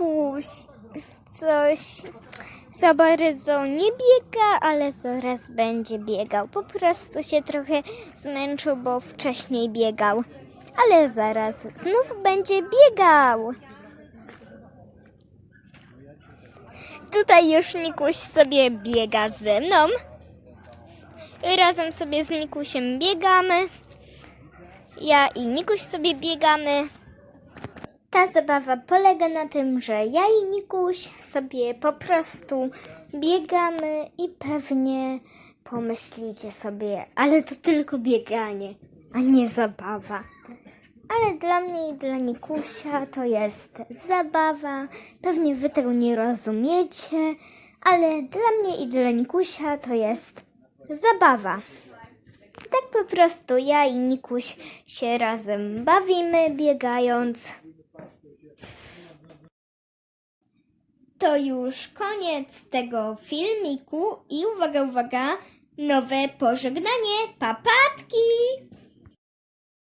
Nikuś coś za bardzo nie biega, ale zaraz będzie biegał. Po prostu się trochę zmęczył, bo wcześniej biegał. Ale zaraz znów będzie biegał. Tutaj już Nikuś sobie biega ze mną. Razem sobie z Nikusiem biegamy. Ja i Nikuś sobie biegamy. Ta zabawa polega na tym, że ja i Nikuś sobie po prostu biegamy i pewnie pomyślicie sobie, ale to tylko bieganie, a nie zabawa. Ale dla mnie i dla Nikusia to jest zabawa. Pewnie wy tego nie rozumiecie, ale dla mnie i dla Nikusia to jest zabawa. Tak po prostu ja i Nikuś się razem bawimy, biegając. To już koniec tego filmiku i uwaga, uwaga, nowe pożegnanie. Papatki!